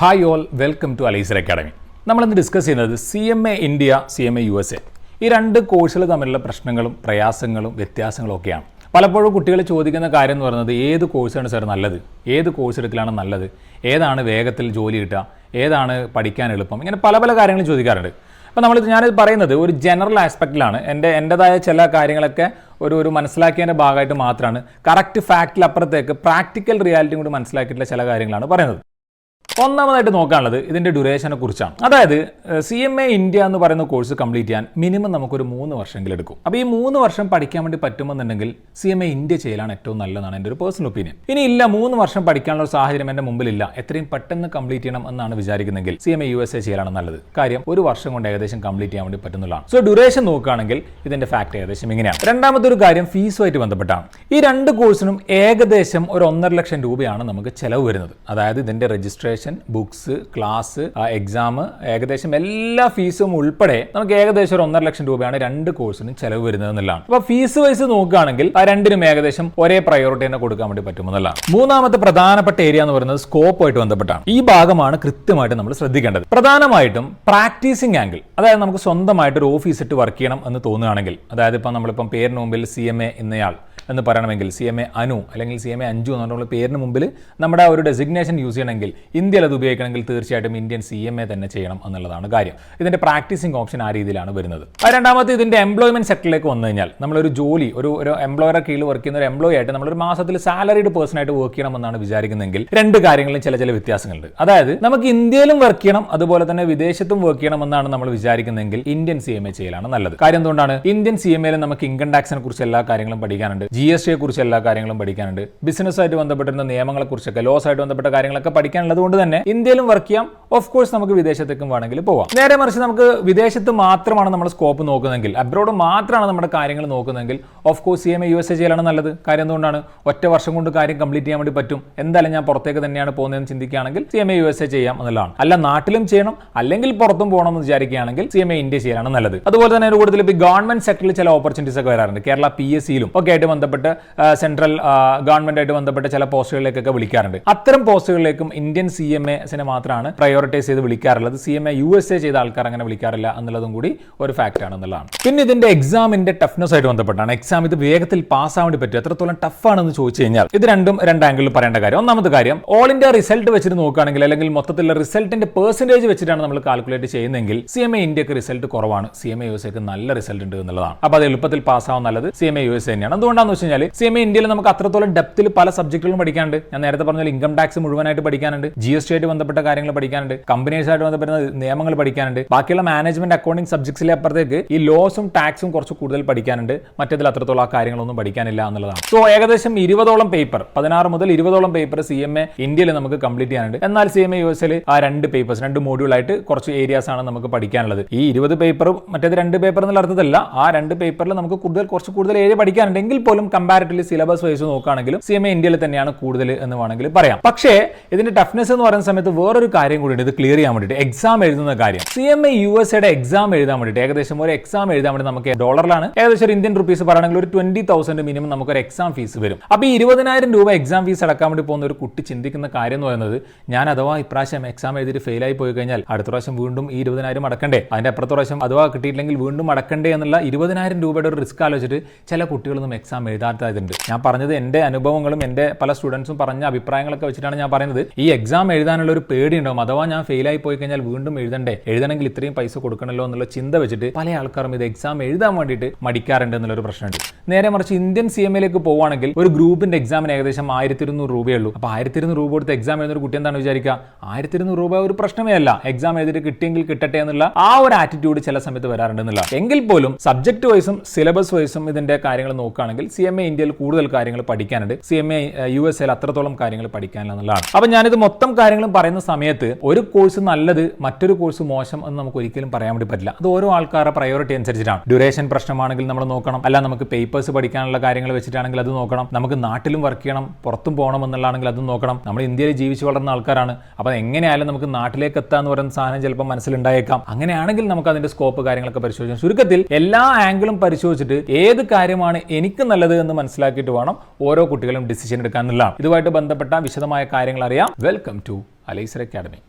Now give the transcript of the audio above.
Hi all welcome to അലൈസർ academy നമ്മളിന്ന് discuss ചെയ്യുന്നത് C M A India C M A U S A ഈ രണ്ട് കോഴ്സുകൾ തമ്മിലുള്ള പ്രശ്നങ്ങളും പ്രയാസങ്ങളും വ്യത്യാസങ്ങളും ഒക്കെയാണ്. പലപ്പോഴും കുട്ടികൾ ചോദിക്കുന്ന കാര്യം എന്ന് പറയുന്നത് ഏത് കോഴ്സാണ് സാർ നല്ലത്? ഏത് കോഴ്സ് എടുക്കലാണ് നല്ലത്? ഏതാണ് വേഗത്തിൽ ജോലി കിട്ടുക? ഏതാണ് പഠിക്കാൻ എളുപ്പം? ഇങ്ങനെ പല പല കാര്യങ്ങളും ചോദിക്കാറുണ്ട്. അപ്പോൾ നമ്മൾ ഞാനിത് പറയുന്നത് ഒരു ജനറൽ ആസ്പെക്റ്റിലാണ് എന്റെ എന്റെതായ ചില കാര്യങ്ങളൊക്കെ ഒരു ഒരു മനസ്സിലാക്കിയതിന്റെ ഭാഗമായിട്ട് മാത്രമാണ്. കറക്റ്റ് ഫാക്റ്റിൽ അപ്പുറത്തേക്ക് പ്രാക്ടിക്കൽ റിയാലിറ്റി കൂടി മനസ്സിലാക്കിയിട്ടുള്ള ചില കാര്യങ്ങളാണ് പറയുന്നത്. ഒന്നാമതായിട്ട് നോക്കാനുള്ളത് ഇതിന്റെ ഡ്യൂറേഷനെ കുറിച്ചാണ്. അതായത് സി എം എ ഇന്ത്യ എന്ന് പറയുന്ന കോഴ്സ് കംപ്ലീറ്റ് ചെയ്യാൻ മിനിമം നമുക്കൊരു മൂന്ന് വർഷമെങ്കിലും എടുക്കും. അപ്പോൾ ഈ മൂന്ന് വർഷം പഠിക്കാൻ വേണ്ടി പറ്റുമെന്നുണ്ടെങ്കിൽ സി എം എ ഇന്ത്യ ചെയ്യലാണ് ഏറ്റവും നല്ലതാണ് എന്റെ ഒരു പേഴ്സണൽ ഒപ്പീനിയൻ ഇനി ഇല്ല മൂന്ന് വർഷം പഠിക്കാനുള്ള സാഹചര്യം എന്റെ മുമ്പിലില്ല. എത്രയും പെട്ടെന്ന് കംപ്ലീറ്റ് ചെയ്യണം എന്നാണ് വിചാരിക്കുന്നെങ്കിൽ C M A U S A ചെയ്യലാണ് നല്ലത്. കാര്യം ഒരു വർഷം കൊണ്ട് ഏകദേശം കംപ്ലീറ്റ് ചെയ്യാൻ വേണ്ടി പറ്റുന്നതാണ് സോ ഡ്യൂറേഷൻ നോക്കുകയാണെങ്കിൽ ഇതിന്റെ ഫാക്ട് ഏകദേശം ഇങ്ങനെയാണ്. രണ്ടാമത്തെ ഒരു കാര്യം ഫീസുമായിട്ട് ബന്ധപ്പെട്ടാണ്. ഈ രണ്ട് കോഴ്സിനും ഏകദേശം ഒരു ഒന്നര ലക്ഷം രൂപയാണ് നമുക്ക് ചെലവ് വരുന്നത്. അതായത് ഇതിന്റെ രജിസ്ട്രേഷൻ ബുക്സ് ക്ലാസ് എക്സാം ഏകദേശം എല്ലാ ഫീസും ഉൾപ്പെടെ നമുക്ക് ഏകദേശം ഒരു ഒന്നര ലക്ഷം രൂപയാണ് രണ്ട് കോഴ്സിനും ചെലവ് വരുന്നത് എന്നുള്ളതാണ്. അപ്പോൾ ഫീസ് വൈസ് നോക്കുകയാണെങ്കിൽ ആ രണ്ടിനും ഏകദേശം ഒരേ പ്രയോറിറ്റി തന്നെ കൊടുക്കാൻ വേണ്ടി പറ്റുമെന്നുള്ളതാണ് മൂന്നാമത്തെ പ്രധാനപ്പെട്ട ഏരിയ എന്ന് പറയുന്നത് സ്കോപ്പുമായിട്ട് ബന്ധപ്പെട്ടാണ്. ഈ ഭാഗമാണ് കൃത്യമായിട്ട് നമ്മൾ ശ്രദ്ധിക്കേണ്ടത്. പ്രധാനമായിട്ടും പ്രാക്ടീസിങ് ആംഗിൾ അതായത് നമുക്ക് സ്വന്തമായിട്ട് ഒരു ഓഫീസ് ഇട്ട് വർക്ക് ചെയ്യണം എന്ന് തോന്നുകയാണെങ്കിൽ അതായത് ഇപ്പം നമ്മളിപ്പം പേരിന് മുമ്പിൽ സി എം എ എന്നയാൾ എന്ന് പറയണമെങ്കിൽ സി എം എ അനു അല്ലെങ്കിൽ സി എം എ അഞ്ചു എന്ന് പറഞ്ഞുള്ള പേരിന് മുമ്പിൽ നമ്മുടെ ഒരു ഡെസിഗ്നേഷൻ യൂസ് ചെയ്യണമെങ്കിൽ ഇന്ത്യയിൽ അത് ഉപയോഗിക്കണമെങ്കിൽ തീർച്ചയായിട്ടും ഇന്ത്യൻ സി എം എ തന്നെ ചെയ്യണം എന്നുള്ളതാണ് കാര്യം. ഇതിന്റെ പ്രാക്ടീസിംഗ് ഓപ്ഷൻ ആ രീതിയിലാണ് വരുന്നത്. രണ്ടാമത്തെ ഇതിന്റെ എംപ്ലോയ്മെന്റ് സെക്ടറിലേക്ക് വന്നു കഴിഞ്ഞാൽ നമ്മളൊരു ജോലി ഒരു ഒരു എംപ്ലോയറെ കീഴിൽ വർക്ക് ചെയ്യുന്ന ഒരു എംപ്ലോയി ആയിട്ട് നമ്മളൊരു മാസത്തിൽ സാലറിഡ് പേഴ്സൺ ആയിട്ട് വർക്ക് ചെയ്യണമെന്നാണ് വിചാരിക്കുന്നതെങ്കിൽ രണ്ട് കാര്യങ്ങളും ചില ചില വ്യത്യാസങ്ങളുണ്ട്. അതായത് നമുക്ക് ഇന്ത്യയിലും വർക്ക് ചെയ്യണം അതുപോലെ തന്നെ വിദേശത്തും വർക്ക് ചെയ്യണം എന്നാണ് നമ്മൾ വിചാരിക്കുന്നതെങ്കിൽ ഇന്ത്യൻ സി എം എ ചെയ്യലാണ് നല്ലത്. കാര്യം എന്തുകൊണ്ടാണ്? ഇന്ത്യൻ സി എം എയിൽ നമുക്ക് ഇൻകം ടാക്സിനെ കുറിച്ച് എല്ലാ കാര്യങ്ങളും പഠിക്കാനുണ്ട്. ജി എസ് ടിയെ കുറിച്ച് എല്ലാ കാര്യങ്ങളും പഠിക്കാനുണ്ട്. ബിസിനസ്സായിട്ട് ബന്ധപ്പെട്ടിരുന്ന നിയമങ്ങളെ കുറിച്ചൊക്കെ ലോസ് ആയിട്ട് ബന്ധപ്പെട്ട കാര്യങ്ങളൊക്കെ പഠിക്കാനുള്ളത് കൊണ്ട് തന്നെ ഇന്ത്യയിലും വർക്ക് ചെയ്യാം. ഓഫ് കോഴ്സ് നമുക്ക് വിദേശത്തേക്കും വേണമെങ്കിൽ പോവാം. നേരെ മറിച്ച് നമുക്ക് വിദേശത്ത് മാത്രമാണ് നമ്മുടെ സ്കോപ്പ് നോക്കുന്നതെങ്കിൽ അബ്രോഡ് മാത്രമാണ് നമ്മുടെ കാര്യങ്ങൾ നോക്കുന്നതെങ്കിൽ of course C M A U S A ചെയ്യലാണ് നല്ലത്. കാര്യം എന്തുകൊണ്ടാണ്? ഒറ്റ വർഷം കൊണ്ട് കാര്യം കംപ്ലീറ്റ് ചെയ്യാൻ വേണ്ടി പറ്റും. എന്തായാലും ഞാൻ പുറത്തേക്ക് തന്നെയാണ് പോകുന്നതെന്ന് ചിന്തിക്കുകയാണെങ്കിൽ C M A U S A ചെയ്യാം എന്നുള്ളതാണ്. അല്ല നാട്ടിലും ചെയ്യണം അല്ലെങ്കിൽ പുറത്തും പോകണം എന്ന് വിചാരിക്കുകയാണെങ്കിൽ സി എം എ ഇന്ത്യ ചെയ്യാനാണ് നല്ലത്. അതുപോലെ തന്നെ ഒരു കൂടുതൽ ഗവൺമെന്റ് സെക്ടറിൽ ചില ഓപ്പർച്യൂണിറ്റീസ് ഒക്കെ വരാറുണ്ട്. കേരള പി എസ് സിയിലും ഒക്കെ ആയിട്ട് ബന്ധപ്പെട്ട് സെൻട്രൽ ഗവൺമെന്റായിട്ട് ബന്ധപ്പെട്ട ചില പോസ്റ്റുകളിലേക്കൊക്കെ വിളിക്കാറുണ്ട്. അത്തരം പോസ്റ്റുകളിലേക്കും ഇന്ത്യൻ സി എം എസിനെ മാത്രമാണ് പ്രയോറിറ്റൈസ് ചെയ്ത് വിളിക്കാറുള്ളത്. C M A U S A ചെയ്ത ആൾക്കാർ അങ്ങനെ വിളിക്കാറില്ല എന്നുള്ളതും കൂടി ഒരു ഫാക്റ്റ് ആണ് എന്നുള്ളതാണ്. പിന്നെ ഇതിന്റെ എക്സാമിന്റെ ടഫ്നെസ് ആയിട്ട് ബന്ധപ്പെട്ടാണ്. എക്സാം ഇത് വേഗത്തിൽ പാസ് ആവേണ്ടി വേണ്ടി പറ്റും. എത്രത്തോളം ടഫ് ആണെന്ന് ചോദിച്ചു കഴിഞ്ഞാൽ ഇത് രണ്ടും രണ്ട് ആംഗിളിൽ പറയേണ്ട കാര്യം. ഒന്നാമത്തെ കാര്യം ഓൾ ഇന്ത്യ റിസൾട്ട് വെച്ചിട്ട് നോക്കുകയാണെങ്കിൽ അല്ലെങ്കിൽ മൊത്തത്തിലുള്ള റിസൾട്ടിന്റെ പെർസെന്റേജ് വെച്ചിട്ടാണ് നമ്മൾ കാൽക്കുലേറ്റ് ചെയ്യുന്നതെങ്കിൽ സി എം എ ഇന്ത്യയ്ക്ക് റിസൾട്ട് കുറവാണ്. C M A U S എക്ക് നല്ല റിസൾട്ട് ഉണ്ട് എന്നുള്ളതാണ്. അപ്പോൾ അത് എളുപ്പത്തിൽ പാസ് ആവുന്ന നല്ലത് C M A U S തന്നെയാണ്. എന്തുകൊണ്ടാണെന്ന് വെച്ച് കഴിഞ്ഞാൽ സി എം എ ഇന്ത്യയിൽ നമുക്ക് അത്രത്തോളം ഡെപ്തിൽ പല സബ്ജക്റ്റുകളും പഠിക്കാനുണ്ട്. ഞാൻ നേരത്തെ പറഞ്ഞാൽ ഇൻകം ടാക്സ് മുഴുവനായിട്ട് പഠിക്കാനുണ്ട്. ജി എസ് ടി ആയിട്ട് ബന്ധപ്പെട്ട കാര്യങ്ങൾ പഠിക്കാനുണ്ട്. കമ്പനീസ് ആയിട്ട് ബന്ധപ്പെട്ട നിയമങ്ങൾ പഠിക്കാനുണ്ട്. ബാക്കിയുള്ള മാനേജ്മെന്റ് അക്കൗണ്ടിംഗ് സബ്ജക്ട്സിലെ അപ്പുറത്തേക്ക് ഈ ലോസും ടാക്സും കുറച്ച് കൂടുതൽ പഠിക്കാനുണ്ട്. മറ്റേതിൽ അത്രത്തോളം ആ കാര്യങ്ങളൊന്നും പഠിക്കാനില്ല എന്നുള്ളതാണ്. സോ ഏകദേശം ഇരുപതോളം പേപ്പർ പതിനാറ് മുതൽ ഇരുപതോളം പേപ്പർ സി എം എ ഇന്ത്യയിൽ നമുക്ക് കംപ്ലീറ്റ് ചെയ്യാനുണ്ട്. എന്നാൽ സി എം എ യു എസിൽ ആ രണ്ട് പേപ്പേഴ്സ് രണ്ട് മോഡ്യൂളായിട്ട് കുറച്ച് ഏരിയാസ് ആണ് നമുക്ക് പഠിക്കാനുള്ളത്. ഈ ഇരുപത് പേപ്പറും മറ്റേത് രണ്ട് പേപ്പർ എന്നുള്ള അർത്ഥത്തിലല്ല ആ രണ്ട് പേപ്പറിൽ നമുക്ക് കൂടുതൽ കുറച്ച് കൂടുതൽ ഏരിയ പഠിക്കാനുണ്ട്. എങ്കിൽ പോലും കമ്പാരിറ്റീവ്ലി സിലബസ് വൈസ് നോക്കുകയാണെങ്കിലും സി എം എ ഇന്ത്യയിൽ തന്നെയാണ് കൂടുതൽ എന്ന് വേണമെങ്കിൽ പറയാം. പക്ഷേ ഇതിന്റെ ടഫ്നെസ് എന്ന് പറയുന്ന സമയത്ത് വേറൊരു കാര്യം കൂടി ഇത് ക്ലിയർ ചെയ്യാൻ വേണ്ടിയിട്ട് എക്സാം എഴുതുന്ന കാര്യം. C M A U S എയുടെ എക്സാം എഴുതാൻ വേണ്ടിയിട്ട് ഏകദേശം ഒരു എക്സാം എഴുതാൻ വേണ്ടി നമുക്ക് ഡോളറിലാണ് ഏകദേശം ഒരു ഇന്ത്യൻ റുപ്പീസ് പറയുകയാണെങ്കിൽ ഒരു ട്വന്റി തൗസൻഡ് മിനിമം നമുക്ക് ഒരു എക്സാം ഫീസ് വരും. അപ്പോൾ ഈ ഇരുപതിനായിരം രൂപ എക്സാം ഫീസ് അടക്കാൻ വേണ്ടി പോകുന്ന ഒരു കുട്ടി ചിന്തിക്കുന്ന കാര്യം എന്ന് പറയുന്നത് ഞാൻ അഥവാ ഇപ്രാവശ്യം എക്സാം എഴുതിയിട്ട് ഫെയിൽ ആയി പോയി കഴിഞ്ഞാൽ അടുത്ത പ്രാവശ്യം വീണ്ടും ഈ ഇരുപതിനായിരം അടക്കണ്ടേ? അതിന്റെ അപ്പുറത്തെ പ്രാവശ്യം അഥവാ കിട്ടിയിട്ടില്ലെങ്കിൽ വീണ്ടും അടക്കണ്ടേ എന്നുള്ള ഇരുപതിനായിരം രൂപയുടെ ഒരു റിസ്ക് ആലോചിച്ചിട്ട് ചില കുട്ടികളൊന്നും എക്സാം എഴുതാത്തതുണ്ട് ഞാൻ പറഞ്ഞത് എന്റെ അനുഭവങ്ങളും എന്റെ പല സ്റ്റുഡൻസും പറഞ്ഞ അഭിപ്രായങ്ങളൊക്കെ വെച്ചിട്ടാണ് ഞാൻ പറയുന്നത്. ഈ എക്സാം എഴുതാനുള്ള ഒരു പേടി ഉണ്ടാവും അഥവാ ഞാൻ ഫെയിൽ ആയി പോയി കഴിഞ്ഞാൽ വീണ്ടും എഴുതണ്ടേ? എഴുതണമെങ്കിൽ ഇത്രയും പൈസ കൊടുക്കണല്ലോ എന്നുള്ള ചിന്ത വെച്ചിട്ട് പല ആൾക്കാരും ഇത് എക്സാം എഴുതാൻ വേണ്ടിയിട്ട് മടിക്കാറുണ്ട് എന്നുള്ളൊരു പ്രശ്നമുണ്ട്. നേരെ മറിച്ച് ഇന്ത്യൻ സി എം എയിലേക്ക് പോവുകയാണെങ്കിൽ ഒരു ഗ്രൂപ്പിന്റെ എക്സാമിന് ഏകദേശം ആയിരത്തി ഇരുന്നൂറ് രൂപയേ ഉള്ളൂ അപ്പോൾ ആയിരത്തി ഇരുന്നൂറ് രൂപ കൊടുത്ത് എക്സാം എഴുതുന്ന ഒരു കുട്ടി എന്താണ് വിചാരിക്കുക? ആയിരത്തി ഇരുന്നൂറ് രൂപ ഒരു പ്രശ്നമേ അല്ല. എക്സാം എഴുതിയിട്ട് കിട്ടിയെങ്കിൽ കിട്ടട്ടെ എന്നുള്ള ആ ഒരു ആറ്റിറ്റ്യൂഡ് ചില സമയത്ത് വരാറുണ്ട് എന്നുള്ള എങ്കിൽ പോലും സബ്ജക്ട് വൈസും സിലബസ് വൈസും ഇതിന്റെ കാര്യങ്ങൾ നോക്കുകയാണെങ്കിൽ സി എം എ ഇന്ത്യയിൽ കൂടുതൽ കാര്യങ്ങൾ പഠിക്കാനുണ്ട്. C M A U S എയിൽ അത്രത്തോളം കാര്യങ്ങൾ പഠിക്കാനില്ല എന്നുള്ളതാണ് അപ്പൊ ഞാനിത് മൊത്തം കാര്യങ്ങളും പറയുന്ന സമയത്ത് ഒരു കോഴ്സ് നല്ലത് മറ്റൊരു കോഴ്സ് മോശം എന്ന് നമുക്ക് ഒരിക്കലും പറയാൻ വേണ്ടി പറ്റില്ല. അത് ഓരോ ആൾക്കാരുടെ പ്രയോറിറ്റി അനുസരിച്ചിട്ടാണ്. ഡ്യൂറേഷൻ പ്രശ്നമാണെങ്കിൽ നമ്മൾ നോക്കണം. അല്ല നമുക്ക് പേപ്പേഴ്സ് പഠിക്കാനുള്ള കാര്യങ്ങൾ വെച്ചിട്ടാണെങ്കിൽ അത് നോക്കണം. നമുക്ക് നാട്ടിലും വർക്ക് ചെയ്യണം പുറത്തും പോകണം എന്നുള്ളതാണെങ്കിൽ അതും നോക്കണം. നമ്മൾ ഇന്ത്യയിൽ ജീവിച്ചു വളർന്ന ആൾക്കാരാണ്. അപ്പോൾ എങ്ങനെയായാലും നമുക്ക് നാട്ടിലേക്ക് എത്താന്ന് പറയുന്ന സാധനം ചിലപ്പോൾ മനസ്സിലുണ്ടായേക്കാം. അങ്ങനെയാണെങ്കിൽ നമുക്ക് അതിന്റെ സ്കോപ്പ് കാര്യങ്ങളൊക്കെ പരിശോധിക്കാം. ചുരുക്കത്തിൽ എല്ലാ ആംഗിളും പരിശോധിച്ചിട്ട് ഏത് കാര്യമാണ് എനിക്ക് നല്ലത് എന്ന് മനസ്സിലാക്കിയിട്ട് വേണം ഓരോ കുട്ടികളും ഡിസിഷൻ എടുക്കാൻ ഇതുമായിട്ട് ബന്ധപ്പെട്ട വിശദമായ കാര്യങ്ങൾ അറിയാം. വെൽക്കം ടു അലൈസർ അക്കാഡമി